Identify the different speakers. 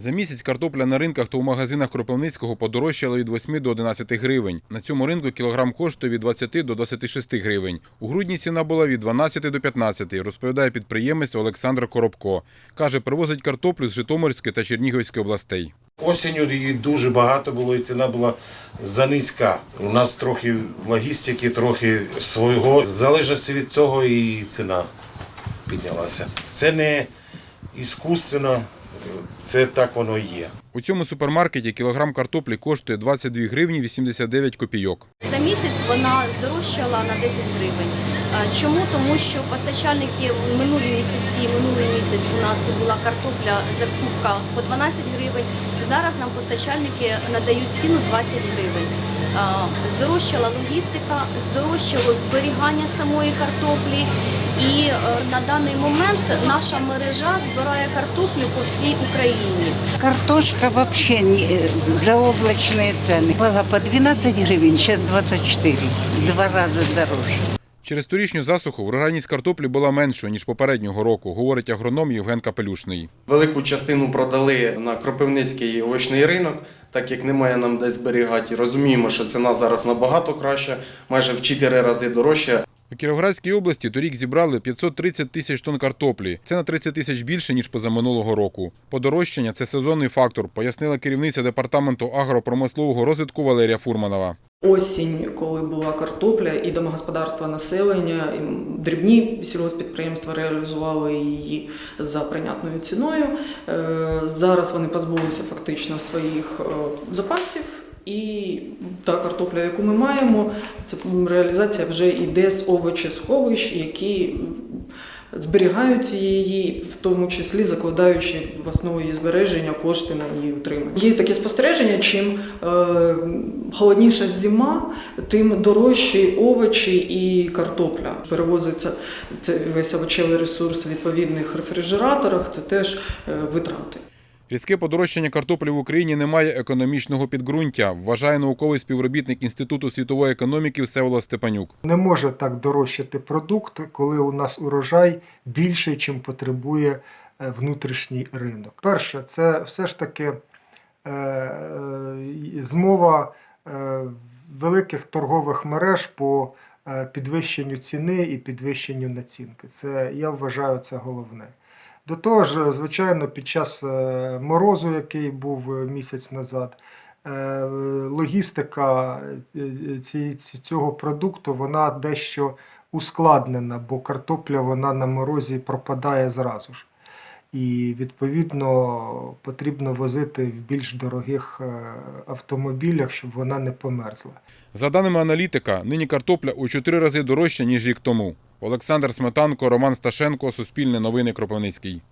Speaker 1: За місяць картопля на ринках та у магазинах Кропивницького подорожчала від 8 до 11 гривень. На цьому ринку кілограм коштує від 20 до 26 гривень. У грудні ціна була від 12 до 15, розповідає підприємець Олександр Коробко. Каже, привозить картоплю з Житомирської та Чернігівської областей.
Speaker 2: Осінню її дуже багато було і ціна була занизька. У нас трохи логістики, трохи свого. В залежності від цього і ціна піднялася. Це не іскусственно, це так воно і є.
Speaker 1: У цьому супермаркеті кілограм картоплі коштує 22 гривні 89 копійок.
Speaker 3: За місяць вона здорожчала на 10 гривень. Чому? Тому що постачальники в минулі місяці, минулий місяць у нас була картопля закупка по 12 гривень. Зараз нам постачальники надають ціну 20 гривень. Здорожчала логістика, здорожчало зберігання самої картоплі. І е, на даний момент наша мережа збирає картоплю по всій Україні.
Speaker 4: Картошка вообще не, э, заоблачные цены. Была по 12 гривен, сейчас 24. Два раза дороже.
Speaker 1: Через торічню засуху врожайність картоплі була меншою, ніж попереднього року, говорить агроном Євген Капелюшний.
Speaker 5: Велику частину продали на Кропивницький овочний ринок, так як немає нам де зберігати. Розуміємо, що ціна зараз набагато краща, майже в 4 рази дорожча.
Speaker 1: У Кіровоградській області торік зібрали 530 тисяч тонн картоплі. Це на 30 тисяч більше, ніж позаминулого року. Подорожчання – це сезонний фактор, пояснила керівниця департаменту агропромислового розвитку Валерія Фурманова.
Speaker 6: Осінь, коли була картопля, і домогосподарства населення, і дрібні сільгоспідприємства реалізували її за прийнятною ціною. Е, Зараз вони позбулися фактично своїх е, запасів. І та картопля, яку ми маємо, це реалізація вже йде з овочесховищ, які зберігають її, в тому числі закладаючи в основу її збереження кошти на її утримання. Є таке спостереження, чим е, холодніша зима, тим дорожчі овочі і картопля. Перевозиться це весь овочевий ресурс в відповідних рефрижераторах, це теж е, витрати.
Speaker 1: Різке подорожчання картоплі в Україні не має економічного підґрунтя, вважає науковий співробітник Інституту світової економіки Всеволод Степанюк.
Speaker 7: Не може так дорожчати продукт, коли у нас урожай більший, чим потребує е, внутрішній ринок. Перше, це все ж таки е, е, змова великих торгових мереж по підвищенню ціни і підвищенню націнки. Це я вважаю це головне. До того ж, звичайно, під час е, морозу, який був е, місяць назад, е, логістика цього продукту вона дещо ускладнена, бо картопля вона на морозі пропадає зразу ж. І відповідно потрібно возити в більш дорогих автомобілях, щоб вона не померзла.
Speaker 1: За даними аналітика, нині картопля у 4 рази дорожча, ніж рік тому. Олександр Сметанко, Роман Сташенко, Суспільне новини Кропивницький.